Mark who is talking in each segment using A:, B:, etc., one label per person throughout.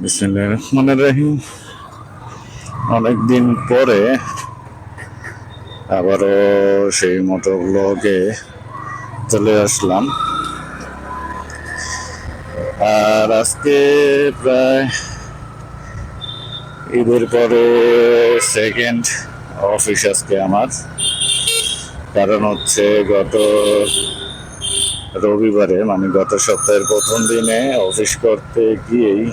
A: রহিম। অনেকদিন পরে আবারও সেই মতো ব্লগে চলে আসলাম। আর আজকে প্রায় ঈদের পরে সেকেন্ড অফিস আজকে আমার। কারণ হচ্ছে গত রবিবারে মানে গত সপ্তাহের প্রথম দিনে অফিস করতে গিয়েই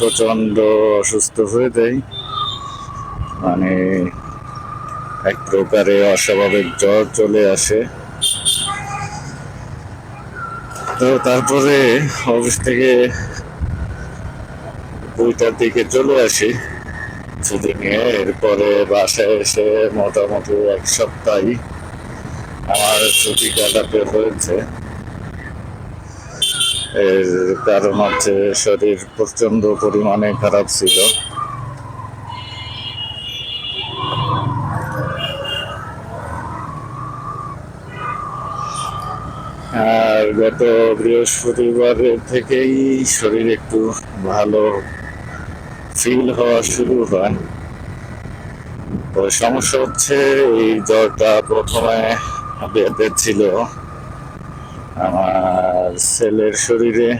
A: প্রচণ্ড অসুস্থ হয়ে যায় মানে এক প্রকারে অস্বাভাবিক জ্বর চলে আসে। তো তারপরে অফিস থেকে দুইটার দিকে চলে আসি। ছুটি নিয়ে এরপরে বাসায় এসে মোটামুটি এক সপ্তাহই আমার ছুটি কাটাতে হয়েছে। কারণ হচ্ছে শরীর প্রচণ্ড পরিমাণে খারাপ ছিল। আর গত বৃহস্পতিবার থেকেই শরীর একটু ভালো ফিল হওয়া শুরু হয়। তো সমস্যা হচ্ছে, এই জ্বরটা প্রথমে বেঁধে ছিল আমার ছেলের শরীরে।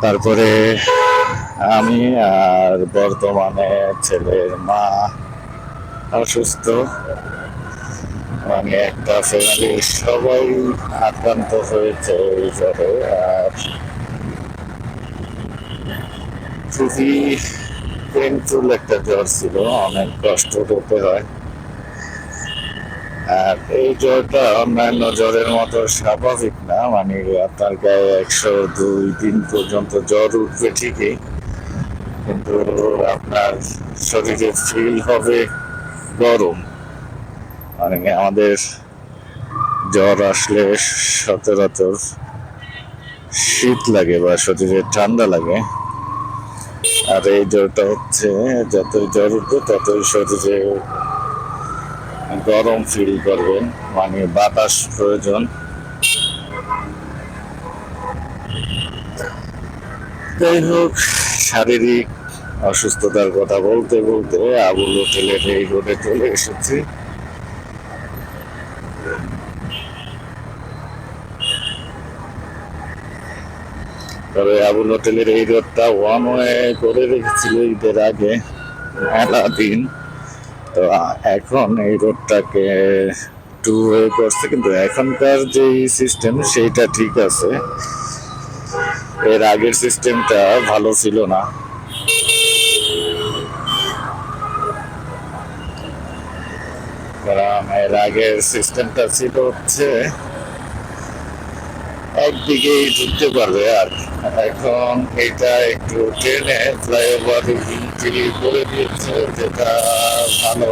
A: তারপরে আমি আর বর্তমানে ছেলের মা অসুস্থ। মানে একটা ফ্যামিলির সবাই আক্রান্ত হয়েছে এই জ্বরে। আর খুবই পেনফুল একটা জ্বর ছিল, অনেক কষ্ট করতে হয়। আর এই জ্বরটা অন্যান্য জ্বরের মতো স্বাভাবিক না মানে আপনার গায়ে একশো দুই দিন পর্যন্ত জ্বর উঠবে ঠিকই, কিন্তু আপনার শরীরে ফিল হবে গরম। মানে আমাদের জ্বর আসলে সচরাচর শীত লাগে বা শরীরে ঠান্ডা লাগে। আর এই জ্বরটা হচ্ছে, যতই জ্বর উঠবে ততই শরীরে গরম ফিল করবেন মানে বাতাস প্রয়োজন। যাই হোক, শারীরিক অসুস্থতার কথা বলতে বলতে আবুল হোটেলের এই রোডে চলে এসেছি। তবে আবুল হোটেলের এই রোডটা ওয়ান ওয়ে করে রেখেছিল ঈদের আগে, মেলা দিন। তো এখন এই রোডটাকে টু ওয়ে করছে, কিন্তু এখনকার যে সিস্টেম সেইটা ঠিক আছে। এর আগের সিস্টেমটা ভালো ছিল না। কারণ এর আগের সিস্টেমটা ছিল হচ্ছে একদিকেই ঢুকতে পারবে আর। এখন এটা একটু ট্রেনে ফ্লাইওভার করে দিয়েছে, যেটা ভালো।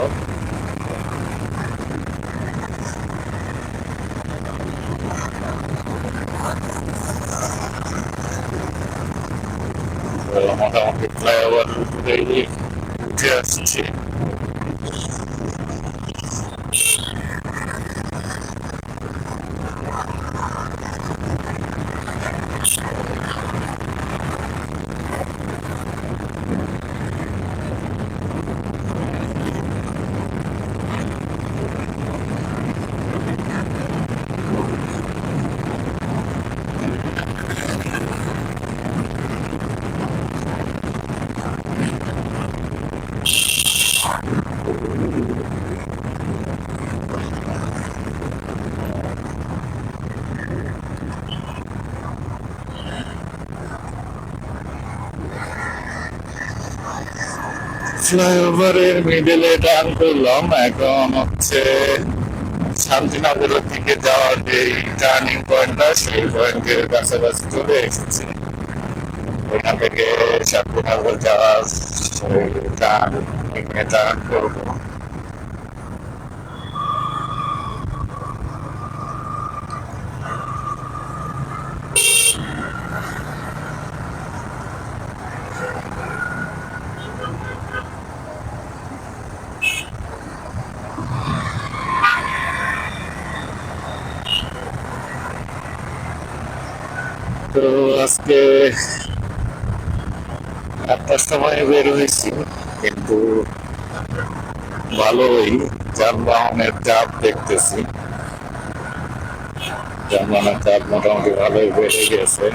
A: মোটামুটি ফ্লাইওভার উঠে আসছে। ফ্লাইওভারের মিডলে টার্ন করলাম, এখন হচ্ছে শান্তিনগরের দিকে যাওয়ার যে টার্নিং পয়েন্টটা সেই পয়েন্টের কাছাকাছি চলে এসেছি। ওইখান থেকে শান্তিনগর যাওয়ার টার্ন টার্ন করব। তো আজকে আটটার সময় বের হয়েছি, কিন্তু ভালোই যানবাহনের চাপ দেখতেছি। যানবাহনের চাপ মোটামুটি ভালোই বেড়ে গেছে।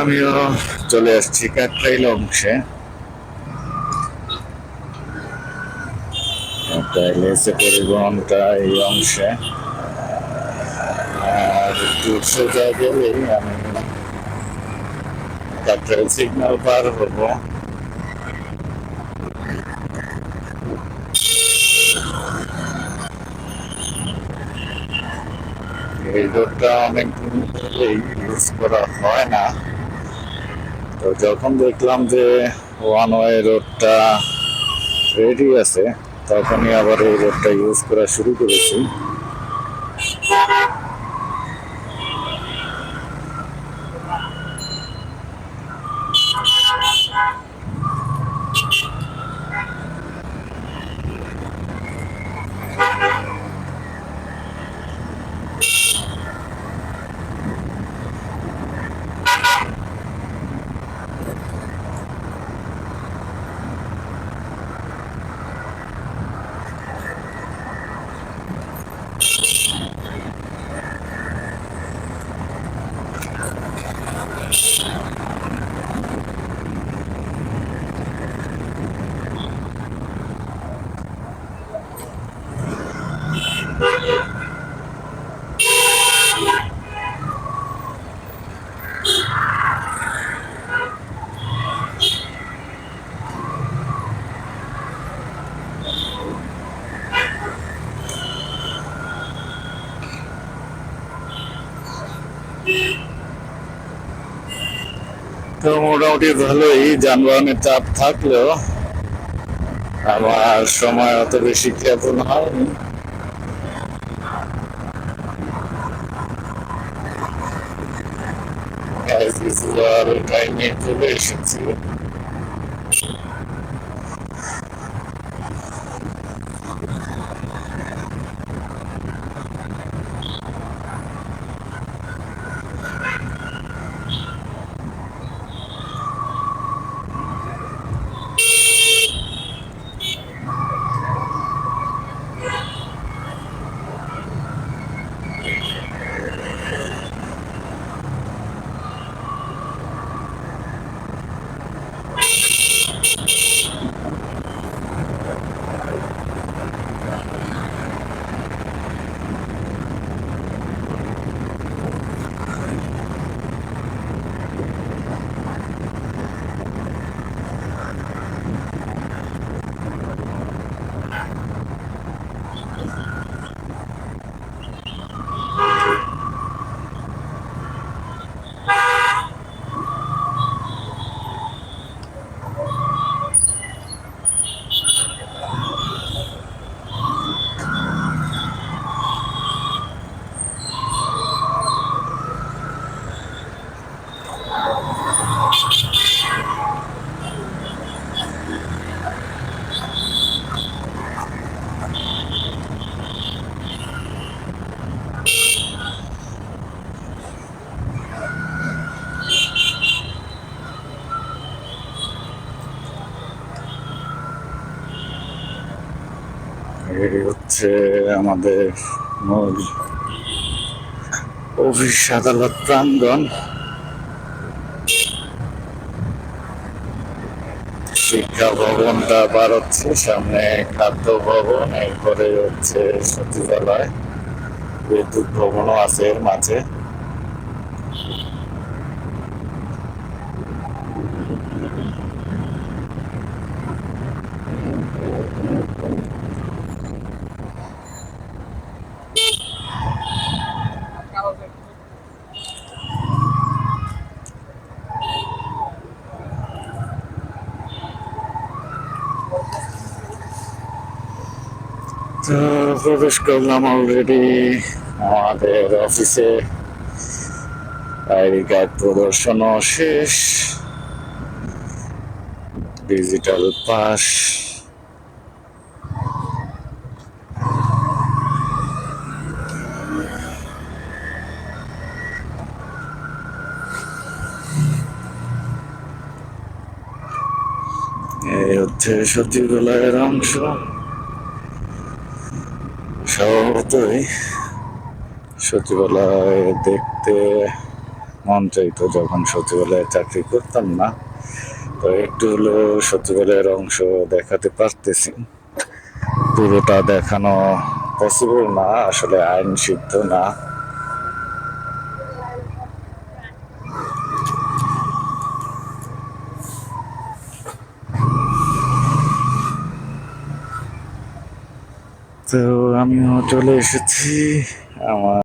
A: আমিও চলে আসছি কাকরাইল অংশে। কাকরাইল এসে এই অংশে। আর একটু সিগন্যাল পার হব। এই রোডটা ধরেই ইউজ করা হয় না। তো যখন দেখলাম যে ওয়ান ওয়ে রোডটা রেডি আছে, তখনই আবার এই রোডটা ইউজ করা শুরু করেছি। তো মোটামুটি ভালোই যানবাহনের চাপ থাকলেও আমার সময় অত বেশি ক্ষেপণ হয়নি। As usual, চলে এসেছি। এই হচ্ছে আমাদের অফিস আদালত প্রাঙ্গন শিক্ষা ভবনটা বাড়াচ্ছে হচ্ছে সামনে খাদ্য ভবন, এরপরে হচ্ছে সচিবালয়। বিদ্যুৎ ভবনও আছে এর মাঝে তো প্রবেশ করলাম অলরেডি আমাদের অফিসে আইডি কার্ড প্রদর্শনও শেষ। ডিজিটাল পাস এই হচ্ছে সচিবালয়ের অংশ। স্বভাবতই সচিবালয় দেখতে মন চাইতো যখন সচিবালয়ে চাকরি করতাম না। তো একটু হলেও সচিবালয়ের অংশ দেখাতে পারতেছি। পুরোটা দেখানো পসিবল না, আসলে আইন সিদ্ধ না। তো আমিও চলে এসেছি। আমার